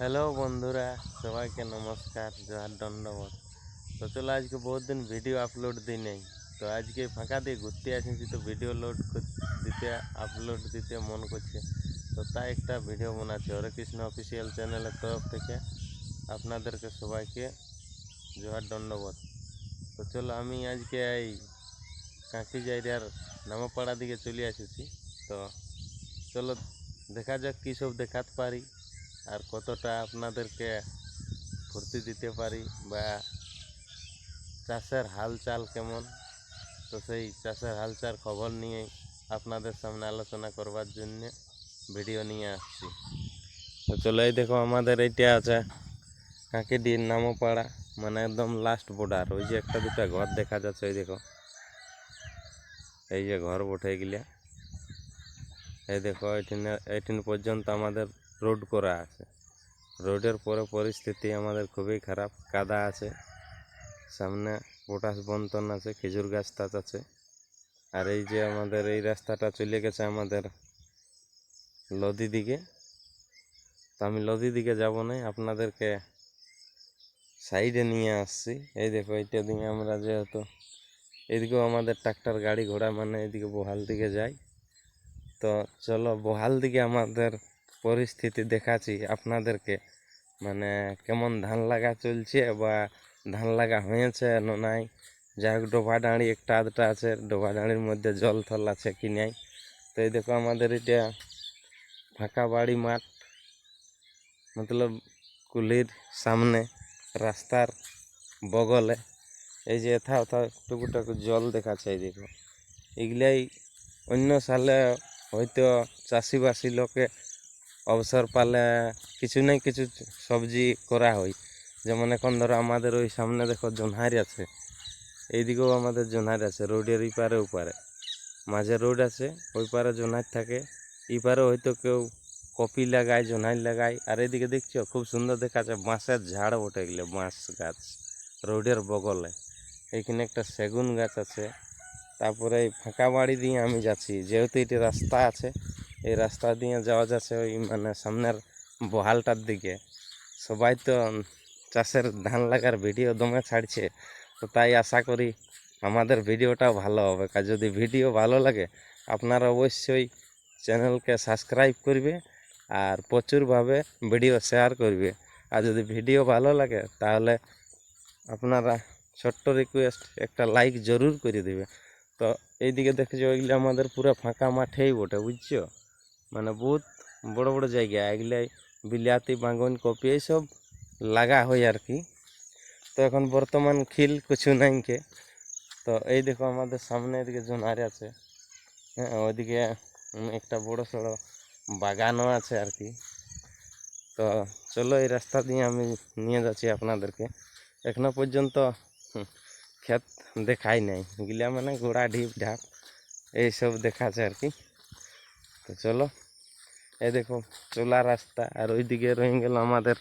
Hello বন্ধুরা, সবাইকে নমস্কার, জোহার দণ্ডবত তো চলো আজকে বহুত দিন ভিডিও আপলোড দিই নেই। তো আজকে ফাঁকা দিয়ে ঘুরতে আসেছি, তো ভিডিও লোড দিতে আপলোড দিতে মন করছে। তো তাই একটা ভিডিও বানাচ্ছি হরে কৃষ্ণ অফিসিয়াল চ্যানেলের তরফ থেকে আপনাদেরকে সবাইকে জোহার দণ্ডবত তো চলো আমি আজকে এই কাঁকি জায়গার নামপাড়া দিকে চলে এসেছি। তো চলো দেখা যাক কী সব দেখাতে পারি। আর কতটা আপনাদেরকে ফুর্তি দিতে পারি বা চাষের হালচাল কেমন? তো সেই চাষের হালচাল খবর নিয়ে আপনাদের সামনে আলোচনা করবার জন্য ভিডিও নিয়ে আসছি। তো চলো এই দেখো আমাদের এইটা আছে কাঁকিডির নামপাড়া মানে একদম লাস্ট বর্ডার ওই যে একটা দুটা ঘর দেখা যাচ্ছে, ওই দেখো। এই যে ঘর বটে গিলা এই দেখো এইটিন এইটিন পর্যন্ত আমাদের রোড করা আছে। রোডের পরে পরিস্থিতি আমাদের খুবই খারাপ। কাদা আছে। সামনে পটাশ বন্টন আছে, খেজুর গাছ টাছ আছে। আর এই যে আমাদের এই রাস্তাটা চলে গেছে আমাদের লদি দিকে। তো আমি লদি দিকে যাব না, আপনাদেরকে সাইডে নিয়ে আসছি। এই দেখো, এইটা দিয়ে আমরা যেহেতু এদিকেও আমাদের ট্রাক্টর গাড়ি ঘোড়া মানে এদিকে বহাল দিকে যাই। তো চলো, বহাল দিকে আমাদের পরিস্থিতি দেখাচ্ছি আপনাদেরকে। মানে কেমন ধান লাগা চলছে বা ধান লাগা হয়েছে নাই? যাই হোক ডোবা ডাঁড়ি একটা আধটা আছে, ডোবা ডাঁড়ির মধ্যে জল থল আছে কি নাই? তো এই দেখো আমাদের এটা ফাঁকা বাড়ি মাঠ, মতলব কুলির সামনে, রাস্তার বগলে। এই যে এথা ওথা টুকুটাকু জল দেখাচ্ছে এই দেখো। এগুলাই অন্য সালে হয়তো চাষিবাসী লোকে অবসর পালে কিছু না কিছু সবজি করা হয়। যেমন এখন ধরো আমাদের ওই সামনে দেখো জোনহারি আছে। এইদিকেও আমাদের জোনহারি আছে, রোডের এই পারে ওপারে মাঝে রোড আছে, ওই পারে জোনহার থাকে। এই পারে হয়তো কেউ কপি লাগায়, জোনহার লাগায়। আর এদিকে দেখছ, খুব সুন্দর দেখাচ্ছে, বাঁশের ঝাড় ওঠে গেলে বাঁশ গাছ, রোডের বগলে। এইখানে একটা সেগুন গাছ আছে। তারপরে এই ফাঁকা বাড়ি দিয়ে আমি যাচ্ছি, যেহেতু এটি রাস্তা আছে এই রাস্তা দিয়ে যাওয়া যাচ্ছে ওই মানে সামনের বহালটার দিকে। সবাই তো চাষের ধান লাগার ভিডিও দমে ছাড়ছে, তো তাই আশা করি আমাদের ভিডিওটাও ভালো হবে। কার যদি ভিডিও ভালো লাগে, আপনারা অবশ্যই চ্যানেলকে সাবস্ক্রাইব করবে আর প্রচুরভাবে ভিডিও শেয়ার করবে। আর যদি ভিডিও ভালো লাগে, তাহলে আপনারা ছোট্ট রিকোয়েস্ট একটা লাইক জরুর করে দেবে। তো এইদিকে দেখেছ ওইগুলো আমাদের পুরো ফাঁকা মাঠেই বটে, বুঝছ? মানে বহুত বড় বড় জায়গা এগুলাই বিলাতি বাঙ্গন কপি এইসব লাগা হয় আর কি। তো এখন বর্তমান খিল কিছু নাই কে। তো এই দেখো আমাদের সামনে এদিকে জোনারে আছে। হ্যাঁ ওইদিকে একটা বড় সড়ো বাগানও আছে আর কি। তো চলো এই রাস্তা দিয়ে আমি নিয়ে যাচ্ছি আপনাদেরকে। এখনও পর্যন্ত ক্ষেত দেখাই নাই। গিলা মানে গোড়া ঢিপ, ঢাপ এইসব দেখাচ্ছে আর কি। তো চলো। এই দেখো, চোলা রাস্তা, আর ওইদিকে রয়ে গেল আমাদের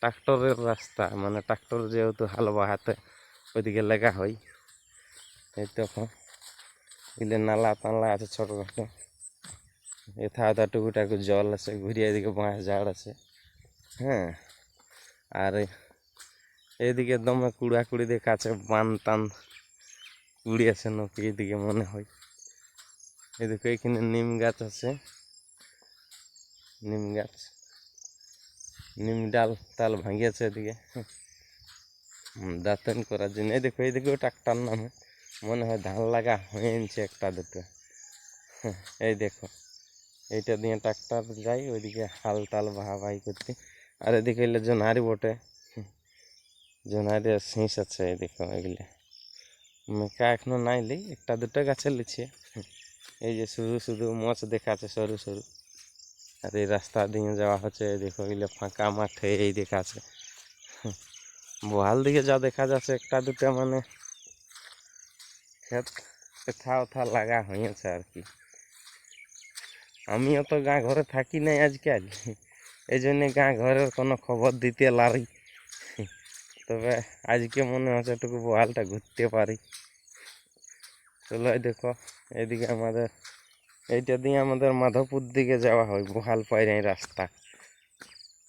ট্রাক্টরের রাস্তা। মানে ট্রাক্টর যেহেতু হাল বাহাতে ওইদিকে লেগা হয় এই দেখো এগুলো নালা টালা আছে ছোটোখাটো। এথা ওথা টুকুটাকু জল আছে, ঘুরিয়ে এদিকে বাঁশ ঝাড় আছে। হ্যাঁ আর এইদিকে দমে কুড়া কুড়ি কাছে বান টান কুড়ি আছে নাকি এদিকে মনে হয়। এদিকে এখানে নিম গাছ আছে। নিম গাছ। নিম ডাল তাল ভাঙিয়েছে এদিকে। দাঁতন করার জন্য। এই দেখো এইদিকেও ট্রাক্টার নামে। মনে হয় ধান লাগা হয়েছে একটা দুটো। এই দেখো। এইটা দিয়ে ট্রাক্টর যাই, ওইদিকে হাল তাল বাহি করতে। আর এদিকে এলে জোনারি বটে। জোনারি আর শীষ আছে এই দেখো এগুলো। মেকা এখনও নাই লি, একটা দুটো গাছে লিছে। এই যে শুধু শুধু মাছ দেখাচ্ছে সরু সরু। আর এই রাস্তা দিয়ে যাওয়া হচ্ছে, দেখো এগুলো ফাঁকা মাঠে, এই দেখাচ্ছে বহাল দিকে যা দেখা যাচ্ছে, একটা দুটো মানে ক্ষেত এথা ওথা লাগা হয়েছে আর কি। আমিও তো গাঁ ঘরে থাকি নাই আজকাল এই জন্যে গাঁ ঘরের কোনো খবর দিতে লারি। তবে আজকে মনে হচ্ছে একটু বহালটা ঘুরতে পারি। চলো দেখো। এইদিকে আমাদের, এইটা দিয়ে আমাদের মাধবপুর দিকে যাওয়া হয়, বহাল পাই নাই রাস্তা।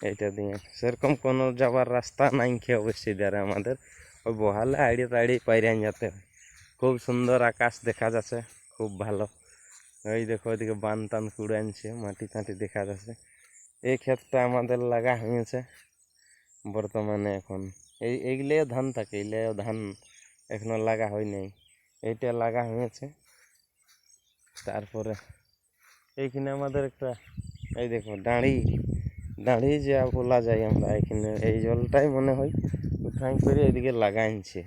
এইটা দিয়ে। সেরকম কোনো যাবার রাস্তা নাই খেয়ে অবশ্যই দ্বারা আমাদের। ওই বহালে আড়িয়ে তাড়িয়ে পাইরান যেতে হয়। খুব সুন্দর আকাশ দেখা যাচ্ছে, খুব ভালো। ওই দেখো ওইদিকে বান টান কুড়ে আনছে, মাটি টাটি দেখা যাচ্ছে। এই ক্ষেতটা আমাদের লাগা হয়েছে, বর্তমানে এখন। এই এইগুলো ধান থাকে এইগুলো ধান এখনও লাগা হয় নাই। এইটা লাগা হয়েছে। তারপরে এইখানে আমাদের একটা, এই দেখো দাঁড়ি দাঁড়ি যে বলা যায় আমরা এখানে, এই জলটাই মনে হয় উঠাই করে এদিকে লাগাইছে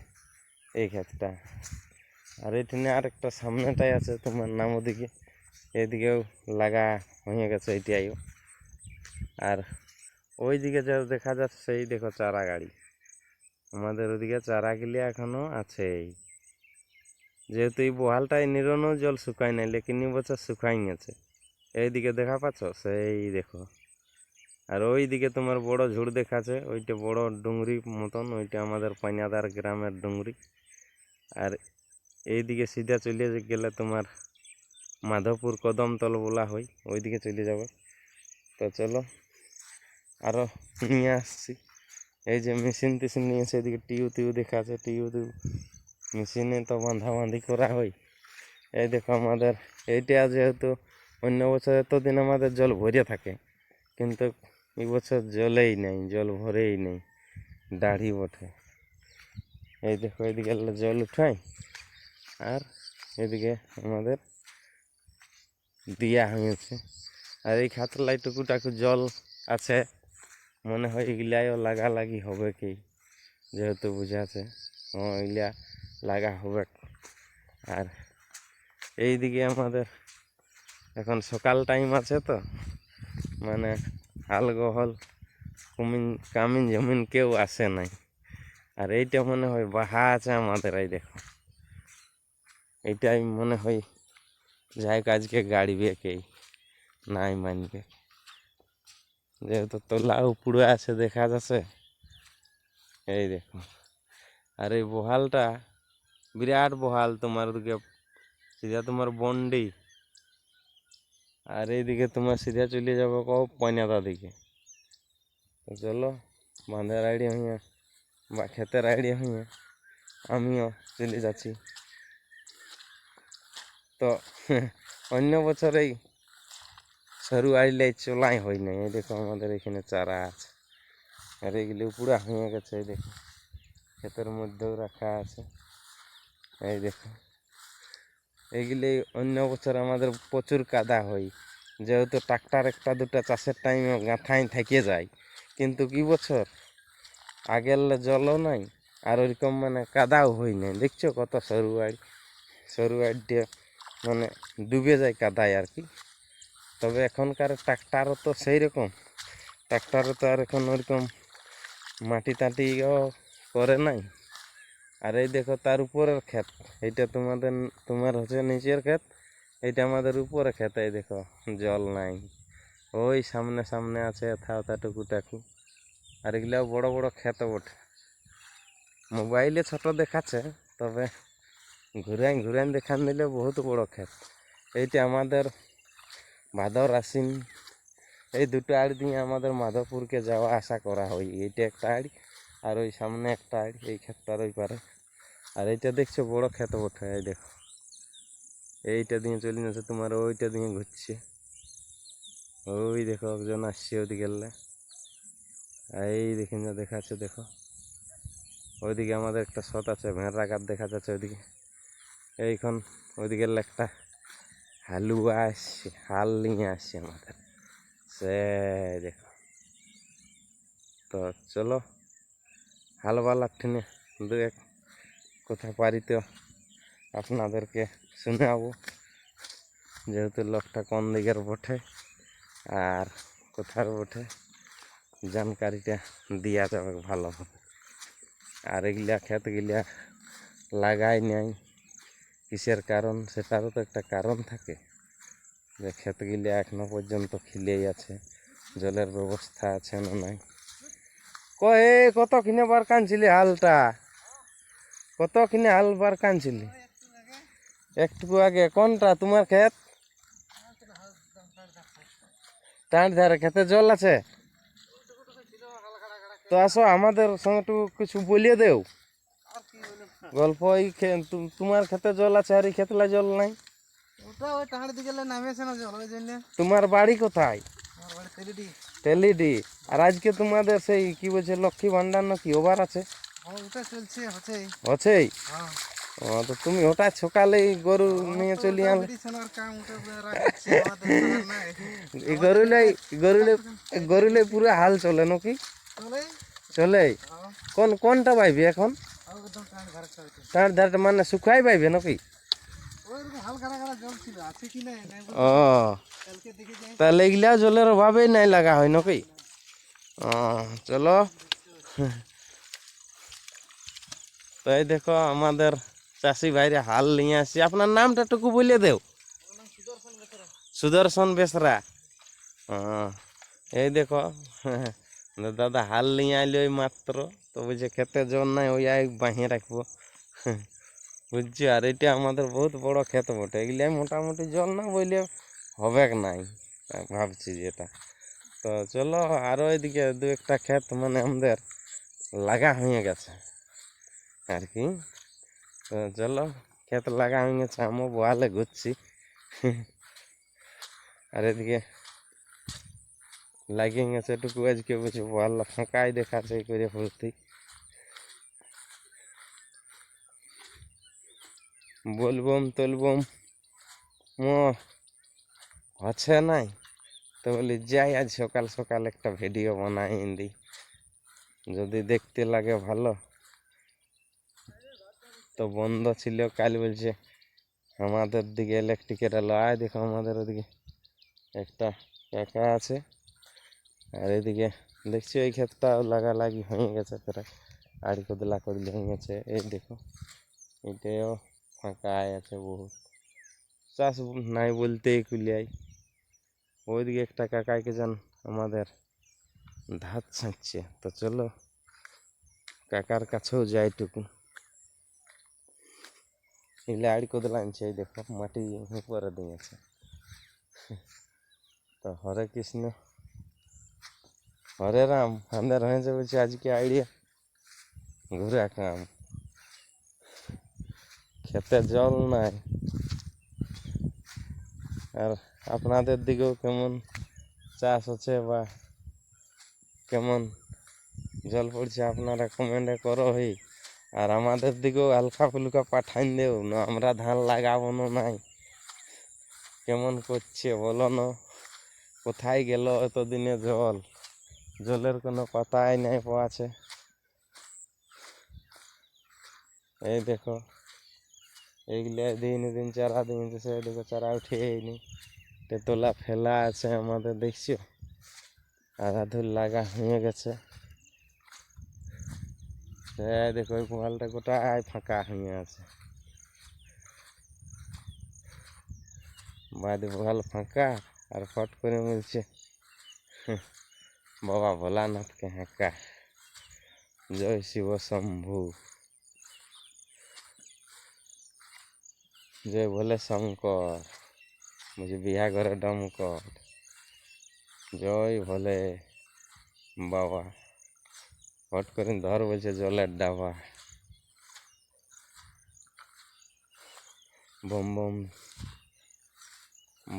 এই ক্ষেতটা। আর এখানে আর একটা সামনেটাই আছে তোমার নাম ওদিকে, এদিকেও লাগা হয়ে গেছে এইটাইও আর ওই দিকে যা দেখা যাচ্ছে সেই দেখো চারা গাড়ি। আমাদের ওদিকে চারা গিলি এখনও আছেই। যেহেতু এই বহালটায় নিরনও জল শুকায় নাই, লেকিন বছর শুকাই গেছে এইদিকে দেখা পাচ্ছ? সেই দেখো। আর ওই দিকে তোমার বড় ঝুড় দেখাচ্ছে, ওইটা বড় ডুংরি মতন, ওইটা আমাদের পানিয়াদার গ্রামের ডুংরি। আর এইদিকে সিধা চলে গেলে তোমার মাধবপুর কদমতল বলা হয়, ওইদিকে চলে যাবে। তো চলো আরও নিয়ে আসছি। এই যে মেশিন টেশিন নিয়ে এসে এদিকে টিউ টিউ দেখা আছে টিউ টিউ মেশিনে তো বাঁধা বাঁধি করা হয় এই দেখো আমাদের, এইটা যেহেতু অন্য বছর এতদিন আমাদের জল ভরে থাকে, কিন্তু এবছর জলেই নেই, জল ভরেই নেই, দাড়ি বটে। এই দেখো এদিকে জল উঠাই আর এদিকে আমাদের দিয়া হয়েছে। আর এই খাতলায় টুকুটাকু জল আছে, মনে হয় এগুলাইও লাগালাগি হবে কি, যেহেতু বুঝাছে ও এগুলা লাগা হবে। আর এইদিকে আমাদের এখন সকাল টাইম আছে তো। মানে হাল গহল কুমিন, কামিন জমিন কেউ আসে নাই। আর এইটা মনে হয় বাহা আছে আমাদের, এই দেখো। এইটাই মনে হয় যাই আজকে গাড়িবে কেই নাই মানবে। যেহেতু তোলা উপরে আছে, দেখা যাচ্ছে। এই দেখো। আর এই বহালটা বিরাট বহাল তোমার ওদিকে সিধা তোমার বন্ডি। আর এইদিকে তোমার সিধা চলে যাব কও পয়নাদা দিকে। চলো, বাঁধের আইডিয়া হইয়া, বা ক্ষেতের আইডিয়া হইয়া আমিও চলে যাচ্ছি। তো অন্য বছর এই সরু আইলে চলাই হয় নাই। এই দেখো আমাদের এখানে চারা আছে। আর এগুলি পুরা হয়ে গেছে, এই দেখো। ক্ষেতের মধ্যেও রাখা আছে। এই দেখো। এইগুলি অন্য বছর আমাদের প্রচুর কাদা হয়। যেহেতু ট্রাক্টার একটা দুটা চাষের টাইমে গাঁথাই থেকে যায়। কিন্তু কি বছর? আগের জলও নাই, আর ওইরকম মানে কাদাও হয় নাই। দেখছ কত সরু আড় সরু আড় মানে ডুবে যায় কাদায় আর কি। তবে এখনকার ট্রাক্টারও তো সেই রকম ট্রাক্টারও তো আর এখন ওরকম মাটি টাটিও করে নাই। আর এই দেখো, তার উপরের ক্ষেত। এইটা তোমাদের, তোমার হচ্ছে নিচের ক্ষেত। এইটা আমাদের উপরে ক্ষেত, এই দেখো, জল নাই। ওই সামনে সামনে আছে এথা ওথা টুকুটাকু আর এগুলাও বড় বড় ক্ষেত বটে। মোবাইলে ছোট দেখাচ্ছে, তবে ঘুরাই ঘুরাই দেখান দিলে বহুত বড় ক্ষেত। এইটা আমাদের ভাদর আশ্বিন। এই দুটো আড় দিয়ে আমাদের মাধবপুরকে যাওয়া আসা করা হয়। এইটা একটা আড়। আর ওই সামনে একটা, এই ক্ষেতটার ওই পারে। আর এইটা দেখছ বড় ক্ষেত বটে, এই দেখো। এইটা দিয়ে চলে যাচ্ছে তোমার, ওইটা দিয়ে ঘুরছে। ওই দেখো একজন আসছে ওদিকে এই দেখেন যা দেখাচ্ছে, দেখো। ওইদিকে আমাদের একটা শট আছে, ভেড়া গাছ দেখা যাচ্ছে ওইদিকে। এইখন ওইদিকে একটা হালুয়া আসছে, হাল নিয়ে আসছে আমাদের। সে দেখো। তো চলো। হালওয়ালা ঠেনে দু এক কথা পারি তো আপনাদেরকে শোনাবো। যেহেতু লোকটা কোন দিকের বটে আর কোথার বটে, জানকারিটা দেওয়া যাবে ভালোভাবে আর এগুলা ক্ষেত গিলা লাগাই নাই, কিসের কারণ সেটারও তো একটা কারণ থাকে যে ক্ষেতগুলি এখনও পর্যন্ত খিলেই আছে, জলের ব্যবস্থা আছে না নাই। কয়ে কত কিনে বার কানছিলি হালটা? কত কিনে হাল বার কানছিলি? একটু আগে কোনটা? তোমার ক্ষেত? টাঁট ধারে খেতে জল আছে? তো আসো আমাদের সঙ্গে একটু কিছু বলিয়ে দেও। কি গল্প এই তোমার খেতে জল আছে আর এই খেতলা জল নাই? তোমার বাড়ি কোথায়? টেলিডি আর আজকে তোমাদের সেই কি বলছে লক্ষ্মী ভান্ডার না কি ওভার আছে? আমার ওটা চলছে হচ্ছে আছেই হ্যাঁ। ও, তো তুমি হঠাৎ সকালেই গরু নিয়ে চলে আনলে ওটা নাই। গরুলে গরুলে পুরো হাল চলে নাকি? চলে হ্যাঁ। কোন কোনটা পাইবে এখন? তার ধারটা মানে শুকাই পাইবে নাকি? ও। তাহলে এগুলা জলের অভাবেই নাই লাগা হয় নাকি? চলো। তো এই দেখো আমাদের চাষি ভাইরে হাল নিয়ে আসছি আপনার নামটা টুকু বলে দেও। সুদর্শন বেসরা। এই দেখো, দাদা হাল নিয়ে আইলে ওই মাত্র। তো বুঝছে খেতে জল নাই, ওই আই বাহিয়ে রাখব। বুঝছি? আর এটা আমাদের বহুত বড় ক্ষেত বটে। এগুলি মোটামুটি জল না বললে হবে নাই? ভাবছি যেটা তো চলো আরও এদিকে দু একটা ক্ষেত মানে আমাদের লাগা হয়ে গেছে। আর কি? তো চলো, ক্ষেত লাগা হয়ে গেছে, আমও বোয়ালে ঘুরছি। আর এদিকে লাগিয়ে গেছে এটুকু, আজকে বুঝি বোয়াল্লা ফাঁকাই দেখাচ্ছে করে ফুর্তি বলবম, তলবম, মো হচ্ছে নাই? তো বলি, যাই, আজ সকাল সকাল একটা ভিডিও বানাই দিই যদি দেখতে লাগে ভালো। তো বন্ধ ছিল, কাল বলছে, আমাদের দিকে ইলেকট্রিকের এলো আয় দেখো আমাদের ওদিকে। একটা কাকা আছে। আর এদিকে দেখছি ওই ক্ষেতটাও লাগালাগি হয়ে গেছে প্রায়। আড়ি কদলা কদলি হয়ে গেছে। এই দেখো, এটাও ফাঁকা আয় আছে বহুত। চাষ নাই বলতেই কুলিয়াই। ওইদিকে একটা কাকাইকে যান আমাদের ধাত ছাঁকছে। তো চলো, কাকার কাছেও যাইটুকু এগুলো আড়ি কোদলা আনছে, এই দেখো, মাটি উপরে দিয়েছে তো হরে কৃষ্ণ। হরে রাম আমাদের হয়েছে বলছে আজকে আইডিয়া। ঘুরে কাম খেতে জল নাই। আর আপনাদের দিকেও কেমন চাষ হচ্ছে বা কেমন জল পড়ছে আপনারা কমেন্টে করো হই আর আমাদের দিকেও হালকা ফুলকা পাঠান দেও, না আমরা ধান লাগাবো না নাই। কেমন করছে বলো না? কোথায় গেল এতদিনে জল? জলের কোনো কথাই নাই পাওয়াছে এই দেখো, এইগুলো দিন দিন চারা দিন সে দেখো চারা উঠেইনি তেতলা ফেলা আছে আমাদের দেখছ? আধা ধুর লাগা হয়ে গেছে। দেখো ওই গোয়ালটা গোটাই ফাঁকা হয়ে আছে। বাদি গোয়াল ফাঁকা আর ফট করে বলছে "হুঁ, বাবা ভোলানাথকে হাঁকা। জয় শিব শম্ভু। জয় ভোলে শঙ্কর। বলছে বিহা ঘরে ডমকর জয় ভোলে বাবা হট করে ধর বলছে জলের ডাবা বম বম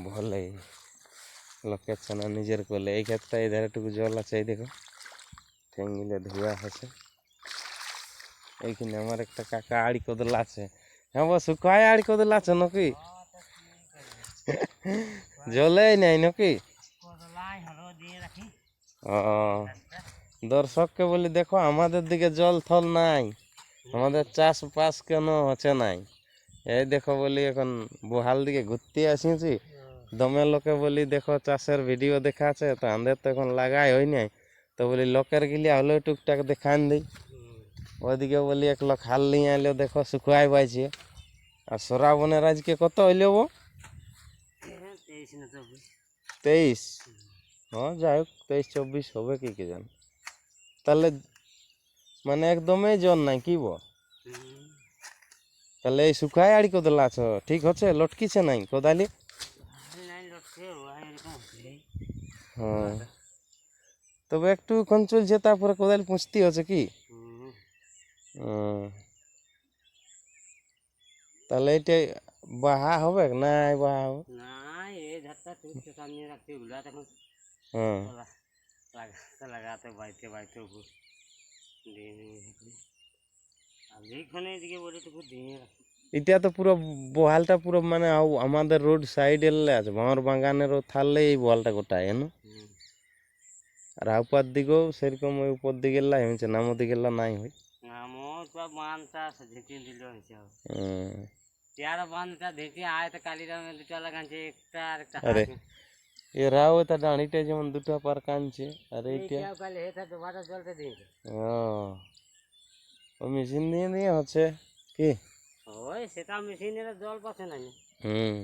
ভোলে লোকের ছানা নিজের কোলে এই ক্ষেত্রে এই ধারেটুকু জল আছে এই দেখো ঠেঙ্গিলে ধুয়া আছে এইখানে আমার একটা কাকা আড়ি কদল আছে হ্যাঁ বস কয় আড়ি কদল আছে নাকি জলেই নাই নাকি? ও দর্শককে বলি দেখো আমাদের দিকে জল থল নাই। আমাদের চাষবাস কেন হচ্ছে নাই? এই দেখো বলি এখন বহাল দিকে ঘুরতে আসিছি দমে লোকে বলি দেখো চাষের ভিডিও দেখা আছে তো আমাদের তো এখন লাগাই হয় নাই। তো বলি লোকের গিলিয়া হলেও টুকটাক দেখান দিই। ওইদিকে বলি এক লোক হাল নিয়ে আইলো দেখো শুকুয়াই পাইছে আর সরাবনের আজকে কত হইল গো তেইশ হ্যাঁ যাই হোক তেইশ চব্বিশ হবে কি কে জান। তাহলে মানে একদমই জন নাই কি বল? তাহলে এই শুকাই আড়ি কোদাল আছো ঠিক হচ্ছে লটকিছে নাই কোদালি? হ্যাঁ। তবে একটু ক্ষণ চলছে তারপরে কোদাল পুঁছতে হচ্ছে কি। তাহলে এটা বাহা হবে না বাহা হবে? না হুম লাগাতে বাইতে বাইতে উপর বলে তো এটা তো পুরো বহালটা পুরো মানে আমাদের রোড সাইড এলে আছে ভাঁড় বাগানেরও থাললে এই বহালটা গোটায় হুম। আর উপর দিকেও সেরকম ওই উপর দিকে লাই হয়েছে নামো দিকে নাই হয়। আমার তো মানটা দিল হয়েছে আয় তো একটা আর একটা আরে, এরাও তা ডাঁড়িটা যেমন দুটো পার কানছে আর এইটা? কালি দিয়েছে ও ও মেশিন দিয়ে দিয়ে হচ্ছে কি? ওই সেটা মেশিনের জল পাচ্ছে না হুম।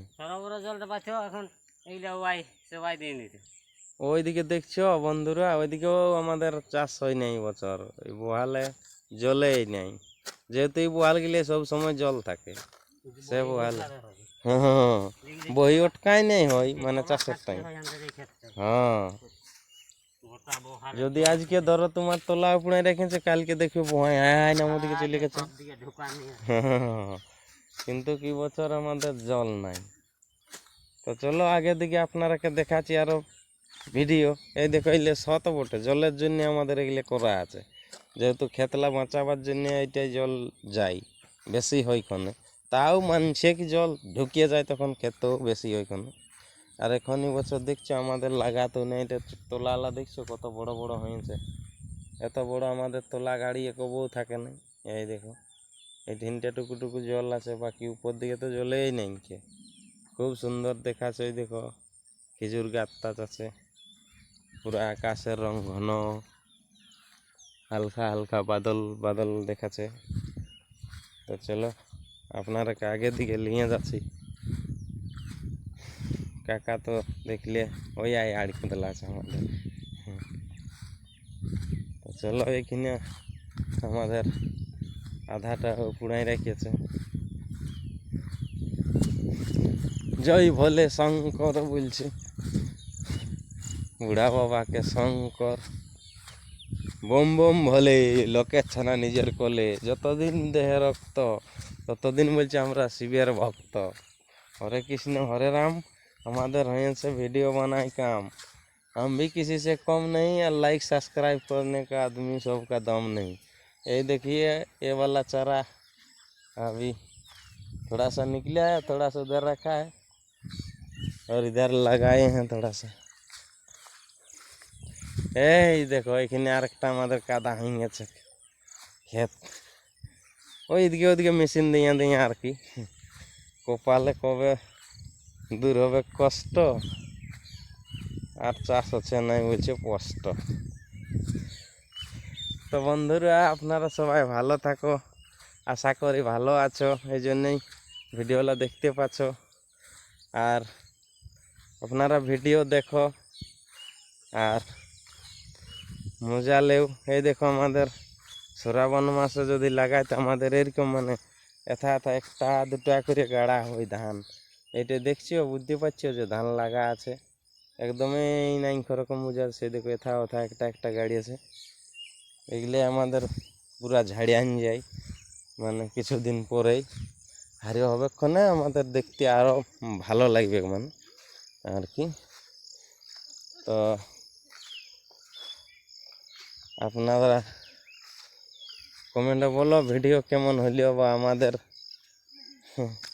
জলটা পাচ্ছ এখন এইগুলা ওয়াই সবাই দিয়ে নিতে ওইদিকে দেখছ বন্ধুরা ওইদিকেও আমাদের চাষ হয় নাই বছর ওই বোহালে জলেই নাই। যেহেতু এই বোহাল গেলে সব সময় জল থাকে। সে বোহাল হ্যাঁ। বই অটকাই নেই হয় মানে চাষের টাইম হ্যাঁ। যদি আজকে ধরো তোমার তোলা উপড়ে রেখেছে কালকে দেখবে ভয় হ্যাঁ দিকে চলে গেছে। কিন্তু কি বছর আমাদের জল নাই। তো চলো আগের দিকে আপনারাকে দেখাচ্ছি আরও ভিডিও। এই দেখো এগুলো শত বটে জলের জন্য আমাদের এগুলো করা আছে। যেহেতু খেতলা বাঁচাবার জন্য এইটাই জল যায় বেশি হয় ক্ষণে তাও মানছে কি জল ঢুকিয়ে যায় তখন খেতেও বেশি ক্ষণে আর এখনই বছর দেখছ আমাদের লাগাতো নেই, এটা তোলা আলা দেখছ কত বড় বড় হয়েছে। এত বড় আমাদের তোলা গাড়ি একবও থাকে না। এই দেখো, এই তিনটা টুকু টুকু জল আছে, বাকি উপর দিকে তো জলেই নেই খুব সুন্দর দেখাচ্ছে ওই দেখো, খেজুর গাছ টাছ আছে। পুরো আকাশের রং ঘন, হালকা হালকা বাদল বাদল দেখাচ্ছে। তো চলো আপনারা আগের দিকে নিয়ে যাচ্ছি। কাকা তো দেখলে ওই আয় আড়ি কোদলা আছে আমাদের। তো চলো এখানে আমাদের আধাটা পুড়াই রেখেছে। জয় ভোলে শঙ্কর বলছে। বুড়া বাবাকে শঙ্কর। বোম বোম ভোলে লোকের ছানা নিজের কোলে। যতদিন দেহে রক্ত ততদিন বলছি আমরা শিবের भक्त हरे कृष्ण हरे राम हमारे रहन से वीडियो बनाए काम हम भी किसी से कम नहीं और लाइक सब्सक्राइब करने का आदमी सब का दम नहीं ये देखिए ये वाला चारा अभी थोड़ा सा निकले है, थोड़ा सा उधर रखा है और इधर लगाए हैं थोड़ा सा। ए देखो एखे आर एक कादा हिंगे खेत। ওই এদিকে ওদিকে মেশিন দিয়ে দিয়ে আর কি। কপালে কবে দূর হবে কষ্ট, আর চাষ হচ্ছে নাই বলছে কষ্ট। তো বন্ধুরা, আপনারা সবাই ভালো থাকো, আশা করি ভালো আছো, এই জন্যই ভিডিওটা দেখতে পাচ্ছ। আর আপনারা ভিডিও দেখো, আর মজা লেও। এই দেখো আমাদের শ্রাবণ মাসে যদি লাগাই তো আমাদের এরকম মানে এথা এথা একটা দুটা করে গাড়া হয় ধান। এটা দেখছিও, বুঝতে পারছ যে ধান লাগা আছে। একদমই নাই রকম বোঝা সে দেখো, এথা ওথা একটা একটা গাড়ি আছে। এগুলো আমাদের পুরা ঝাড়িয়ান যায় মানে কিছুদিন পরেই। হারি হবেক্ষণে আমাদের দেখতে আরও ভালো লাগবে মানে আর কি। তো আপনারা কমেন্টে বলো ভিডিও কেমন হইলেও বা আমাদের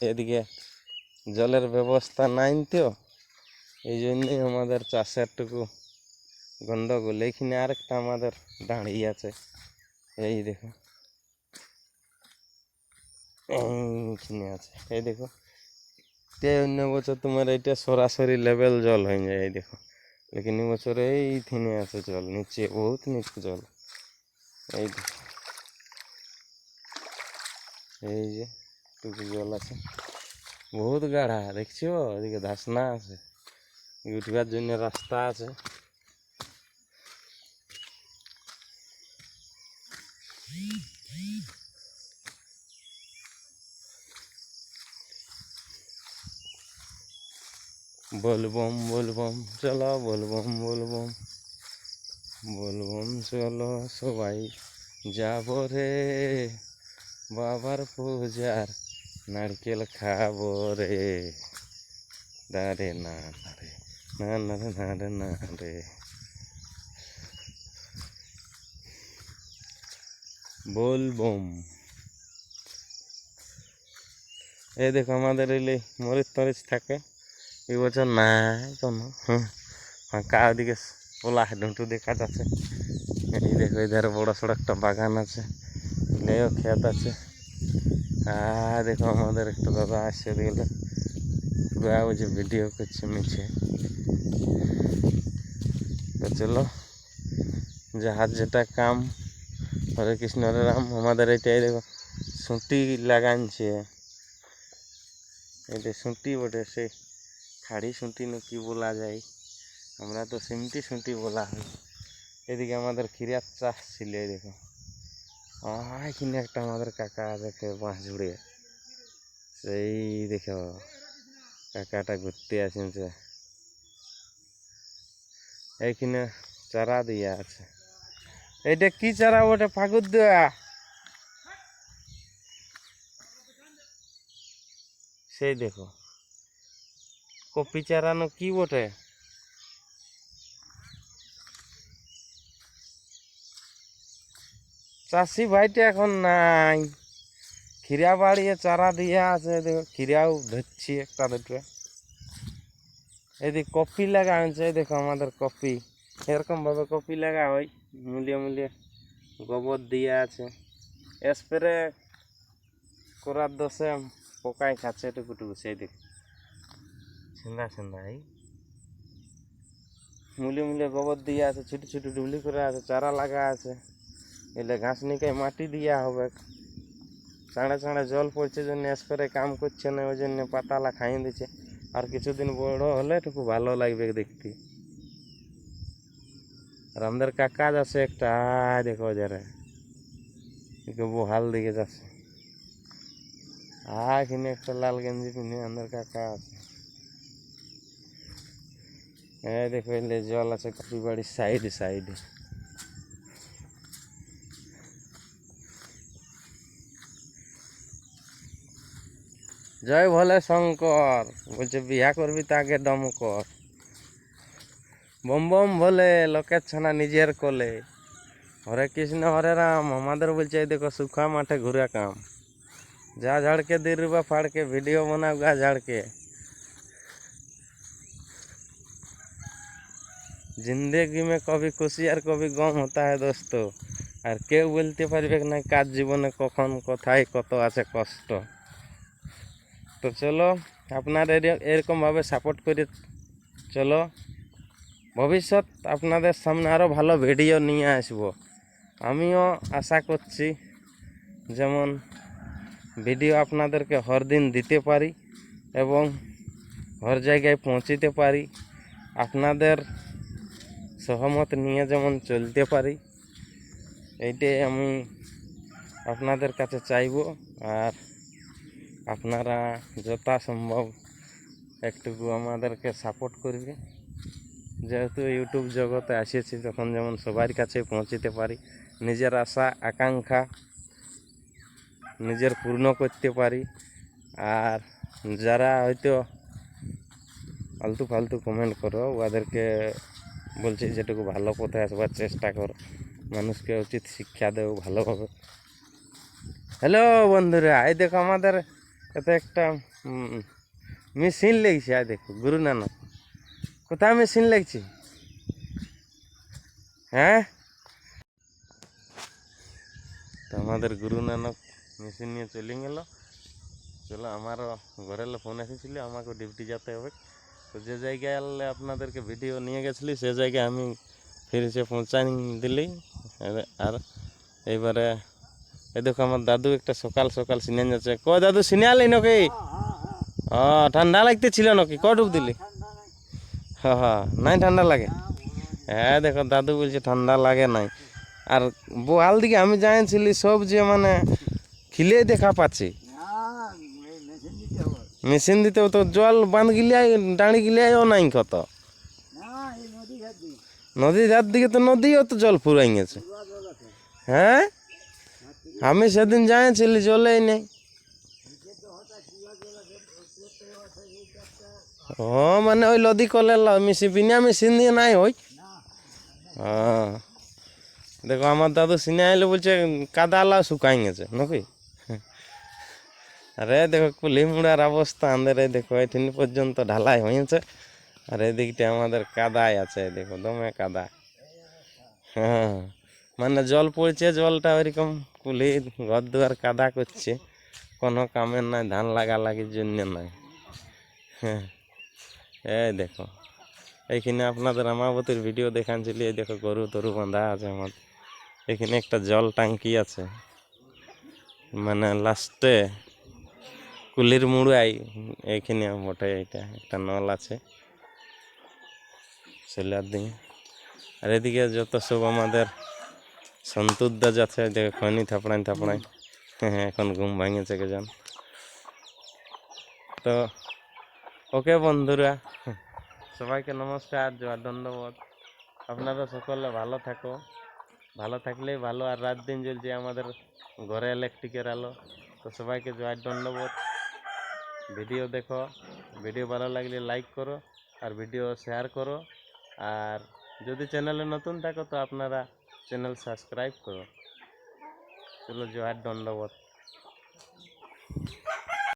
এদিকে জলের ব্যবস্থা নাই তো, এই জন্যই আমাদের চাষের টুকু গন্ডগোল। এইখানে আরেকটা আমাদের দাঁড়িয়ে আছে, এই দেখো, এইখানে আছে, এই দেখো তে অন্য বছর তোমার এইটা সরাসরি লেভেল জল হয়ে যায়, এই দেখো, লেকিন এই বছর এই থিনে আছে জল, নিচে বহুত নিচে জল, এই দেখো। এই যে টুকু জল আছে। বহুত গাঢ়া, দেখছ? এদিকে ধাসনা আছে। উঠবার জন্য রাস্তা আছে। বলবম বলবম, চলো, বলবম বলবম। বলবম, চলো, সবাই যাব রে। বাবার পূজার নারকেল খাব রে। দারে না না রে, না না রে না রে না রে। বলবম এই দেখো আমাদের এলে মরিচ টরিচ থাকে। এই বছর নাই কোনো। ফাঁকা ওদিকে পোলা ডুঁটু দেখা যাচ্ছে। এই দেখো, এধারে বড় সড়ো একটা বাগান আছে। লেও ক্ষেত আছে। আর দেখো আমাদের একটা দাদা আসছে দেখলে পুরো ওই যে ভিডিও করছে মিছে তো চলো যাহার যেটা কাম, হরে কৃষ্ণ, হরে রাম, আমাদের এটাই দেখো, সুঁটি লাগানছে। এটা সুঁটি বটে সে খাড়ি শুঁটি না কি বলা যায়? আমরা তো সিমটি শুঁটি বলা হয়। এদিকে আমাদের খিরার চাষ ছিল দেখো। এখানে একটা আমাদের কাকা দেখে বাঁশ ঝুড়ে সেই দেখো কাকাটা ঘুরতে আসেছে এইখানে চারা দিয়া আছে। এইটা কি চারা ওটা ফাগুর দেওয়া সেই দেখো। কপি চারানো কি বটে? চাষি ভাইটা এখন নাই। খিরা বাড়িয়ে চারা দিয়ে আছে দেখো খিরাও ধরছি একটা দুটো। এদিকে কপি লাগা হয়েছে দেখো আমাদের কপি। এরকম ভাবে কপি লাগা হয়, মূল্যে মূল্যে গোবর দিয়ে আছে। স্প্রে করার দোষে পোকায় খাচ্ছে, এটুকুটুকু সেই দিক। ছিন্দা ছিন্দা, এই। মূলে মূলে গোবর দিয়ে আছে, ছোটো ছোটো ডুবলি করে আছে, চারা লাগা আছে। এলে ঘাস নিকায় মাটি দিয়া হবে চাঁড়া চাঁড়া জল পড়ছে জন্য স্প্রে কাম করছে না ওই জন্য পাতালা খাইয়ে দিচ্ছে আর কিছুদিন বড় হলে একটু ভালো লাগবে দেখতে আর আমাদের কাকা যাচ্ছে একটা আয় দেখো যারা বহাল দিকে যাচ্ছে আর এখানে একটা লাল গেঞ্জি পিনে আমাদের কাকা আছে এই দেখো এলে জল আছে কপি বাড়ির সাইডে সাইডে জয় ভোলে শঙ্কর বলছে বিয়া করবি তাকে দম কর বম বম ভোলে লোকের ছানা নিজের কোলে হরে কৃষ্ণ হরে রাম আমাদের বলছে এই দেখো সুখা মাঠে ঘুরে কাম जा झाड़ के दे रुपया फाड़ के वीडियो बनाओ गा झाड़ के जिंदगी में कभी खुशी और कभी गम होता है दोस्तों আর কেউ বলতে পারবে না কার জীবনে কখন কোথায় কত আছে কষ্ট তো চলো, আপনার এরকমভাবে সাপোর্ট করে চলো। ভবিষ্যৎ আপনাদের সামনে আরও ভালো ভিডিও নিয়ে আসব। আমিও আশা করছি, যেমন ভিডিও আপনাদেরকে হর দিন দিতে পারি এবং হর জায়গায় পৌঁছিতে পারি। আপনাদের সহমত নিয়ে যেমন চলতে পারি, এইটাই আমি আপনাদের কাছে চাইব। আর আপনারা যথাসম্ভব একটুকু আমাদেরকে সাপোর্ট করবে। যেহেতু ইউটিউব জগতে আসিয়েছি, তখন যেমন সবার কাছে পৌঁছিতে পারি, নিজের আশা, আকাঙ্ক্ষা নিজের পূর্ণ করতে পারি। আর যারা হয়তো ফালতু ফালতু কমেন্ট করো, ওদেরকে বলছি যেটুকু ভালো পথে আসবার চেষ্টা করো। মানুষকে উচিত শিক্ষা দেও ভালোভাবে। হ্যালো বন্ধুরা, এই দেখো আমাদের এতে একটা মেশিন লেগেছে আয় দেখো, গুরু নানক। কোথায় মেশিন লেগেছে? হ্যাঁ? তো আমাদের গুরু নানক মেশিন নিয়ে চলে গেল। চলো, আমারও ঘরের ফোন এসেছিল, আমাকে ডিউটি যেতে হবে। তো যে জায়গায় আনলে আপনাদেরকে ভিডিও নিয়ে গেছিলি, সে জায়গায় আমি ফিরে সে পৌঁছাই দিলি আর এইবারে এই দেখো আমার দাদু একটা সকাল সকাল সিনে যাচ্ছে। ক দাদু সিনে আলি নাকি? ও ঠান্ডা লাগতে ছিল নাকি? ক ডুব দিলি? হ্যাঁ হ্যাঁ নাই ঠান্ডা লাগে। হ্যাঁ দেখো দাদু বলছে ঠান্ডা লাগে নাই। আর বোয়াল দিকে আমি জানিয়েছিলি সব যে মানে খিলে দেখা পাচ্ছি। মেশিন দিতে তো জল বাঁধ গিলিয়াই ডাঁড়ি গিলিয়াইও নাই কত। নদী যার দিকে তো নদীও তো জল ফুরাই গেছে। হ্যাঁ? আমি সেদিন যাইছিলি জলেই নেই ও মানে ওই লদি কলের লা- মিশি বিনা মেশিন দিয়ে নাই ওই? হ্যাঁ। দেখো, আমার দাদু সিনে আইলে বলছে, কাদা লাউ শুকাই গেছে, নাকি? আরে, দেখো কুলি মুড়ার অবস্থা আমাদের এই দেখো এখানে পর্যন্ত ঢালাই হয়েছে। আর এদিকটা আমাদের কাদাই আছে, দেখো, দমে কাদা। হ্যাঁ। মানে জল পড়ছে, জলটা ওইরকম কুলি ঘর দুয়ার কাদা করছে। কোনো কামের নাই, ধান লাগা লাগির জন্য নাই। হ্যাঁ এই দেখো। এইখানে আপনাদের আমাবতীর ভিডিও দেখাচ্ছিলি এই দেখো গরু তরু বাঁধা আছে আমার। এখানে একটা জল টাঙ্কি আছে। মানে লাস্টে কুলির মুড়াই এইখানে বটে এটা, একটা নল আছে। সেলার দিকে। আর এদিকে যত সব আমাদের সন্তুদ্দা যাচ্ছে, দেখে খনি থাপড়াই থাপড়াই হ্যাঁ এখন ঘুম ভাঙেছে কে যান তো, ওকে বন্ধুরা, সবাইকে নমস্কার জয় দণ্ডবোধ আপনারা সকলে ভালো থাকো। ভালো থাকলেই ভালো, আর রাত দিন জ্বলছে আমাদের ঘরে ইলেকট্রিকের আলো। তো সবাইকে জয় দণ্ডবোধ ভিডিও দেখো, ভিডিও ভালো লাগলে লাইক করো, আর ভিডিও শেয়ার করো। আর যদি চ্যানেলে নতুন থাকো, তো আপনারা চ্যানেল সাবস্ক্রাইব করো। চলো জয় দণ্ডবোধ।